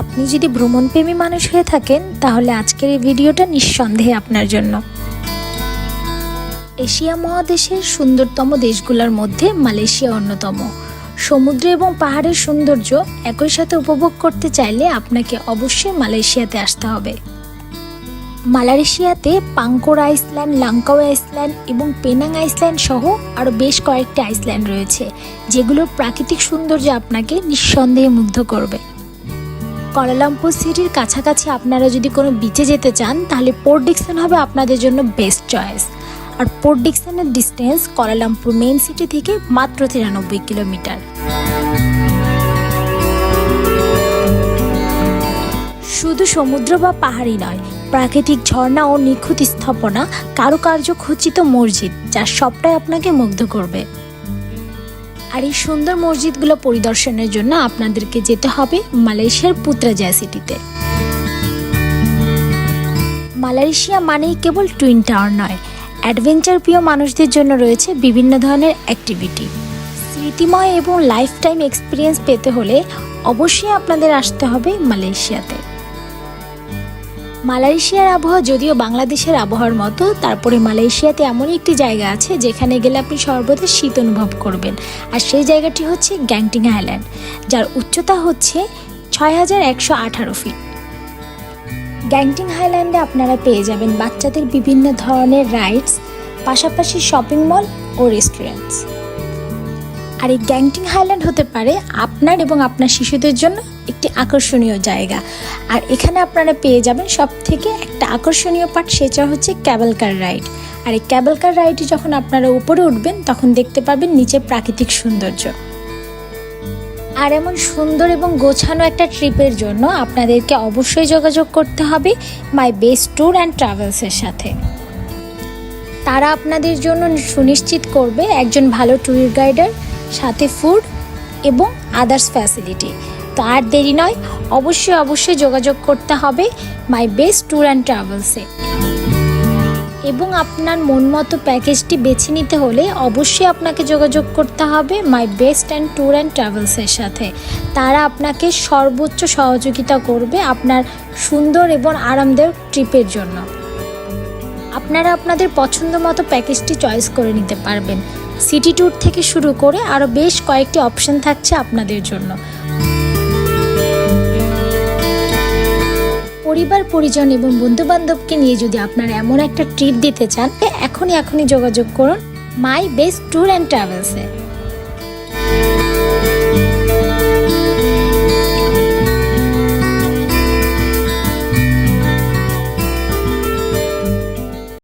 আপনি যদি ভ্রমণপ্রেমী মানুষ হয়ে থাকেন, তাহলে আজকের এই ভিডিওটা নিঃসন্দেহে আপনার জন্য। এশিয়া মহাদেশের সুন্দরতম দেশগুলোর মধ্যে মালয়েশিয়া অন্যতম। সমুদ্র এবং পাহাড়ের সৌন্দর্য একই সাথে উপভোগ করতে চাইলে আপনাকে অবশ্যই মালয়েশিয়াতে আসতে হবে। মালয়েশিয়াতে পাংকোর আইসল্যান্ড, লাংকাও আইসল্যান্ড এবং পেনাং আইসল্যান্ড সহ আরও বেশ কয়েকটি আইসল্যান্ড রয়েছে, যেগুলোর প্রাকৃতিক সৌন্দর্য আপনাকে নিঃসন্দেহে মুগ্ধ করবে। কলালামপুর সিটির কাছাকাছি আপনারা যদি কোনো বিচে যেতে চান, তাহলে পোর্ট ডিকসন হবে আপনাদের জন্য বেস্ট চয়েস আর port ডিকসনের distance Kuala Lumpur main city থেকে মাত্র তিরানব্বই কিলোমিটার। শুধু সমুদ্র বা পাহাড়ি নয়, প্রাকৃতিক ঝর্ণা ও নিখুঁত স্থাপনা, কারুকার্য খচিত মসজিদ, যা সবটাই আপনাকে মুগ্ধ করবে। আর এই সুন্দর মসজিদগুলো পরিদর্শনের জন্য আপনাদেরকে যেতে হবে মালয়েশিয়ার পুত্রাজায়া সিটিতে। মালয়েশিয়া মানেই কেবল টুইন টাওয়ার নয়, অ্যাডভেঞ্চার প্রিয় মানুষদের জন্য রয়েছে বিভিন্ন ধরনের অ্যাক্টিভিটি। স্মৃতিময় এবং লাইফ টাইম এক্সপিরিয়েন্স পেতে হলে অবশ্যই আপনাদের আসতে হবে মালয়েশিয়াতে। মালয়েশিয়ার আবহাওয়া, যদিও বাংলাদেশের আবহাওয়ার মতো, তারপরে মালয়েশিয়াতে এমন একটি জায়গা আছে, যেখানে গেলে আপনি সর্বদা শীত অনুভব করবেন। আর সেই জায়গাটি হচ্ছে গ্যাংটিং আইল্যান্ড, যার উচ্চতা হচ্ছে ছয় হাজার একশো আঠারো ফিট। গ্যাংটিং হাইল্যান্ডে আপনারা পেয়ে যাবেন বাচ্চাদের বিভিন্ন ধরনের রাইডস, পাশাপাশি শপিং মল ও রেস্টুরেন্টস। আর এই গ্যাংটিং হাইল্যান্ড হতে পারে আপনার এবং আপনার শিশুদের জন্য একটি আকর্ষণীয় জায়গা। আর এখানে আপনারা পেয়ে যাবেন সব থেকে একটা আকর্ষণীয় পার্ট সেটা হচ্ছে ক্যাবেল কার রাইড। আর এই ক্যাবেল কার রাইডে যখন আপনারা উপরে উঠবেন, তখন দেখতে পাবেন নিচে প্রাকৃতিক সৌন্দর্য। আর এমন সুন্দর এবং গোছানো একটা ট্রিপের জন্য আপনাদেরকে অবশ্যই যোগাযোগ করতে হবে মাই বেস্ট ট্যুর অ্যান্ড ট্রাভেলসের সাথে। তারা আপনাদের জন্য সুনিশ্চিত করবে একজন ভালো ট্যুর গাইডার সাথে ফুড এবং আদার্স ফ্যাসিলিটি তো আর দেরি নয়, অবশ্যই অবশ্যই যোগাযোগ করতে হবে মাই বেস্ট ট্যুর অ্যান্ড ট্রাভেলসে এবং আপনার মন মতো প্যাকেজটি বেছে নিতে হলে অবশ্যই আপনাকে যোগাযোগ করতে হবে my best and tour and ট্রাভেলসের সাথে। তারা আপনাকে সর্বোচ্চ সহযোগিতা করবে আপনার সুন্দর এবং আরামদায়ক ট্রিপের জন্য। আপনারা আপনাদের পছন্দ মতো প্যাকেজটি চয়েস করে নিতে পারবেন। সিটি ট্যুর থেকে শুরু করে আরও বেশ কয়েকটি অপশন থাকছে আপনাদের জন্য। পরিবার, পরিজন এবং বন্ধু বান্ধবকে নিয়ে যদি আপনারা এমন একটা ট্রিপ দিতে চান, এখনই এখনই যোগাযোগ করুন মাই বেস্ট ট্যুর অ্যান্ড ট্রাভেলসে।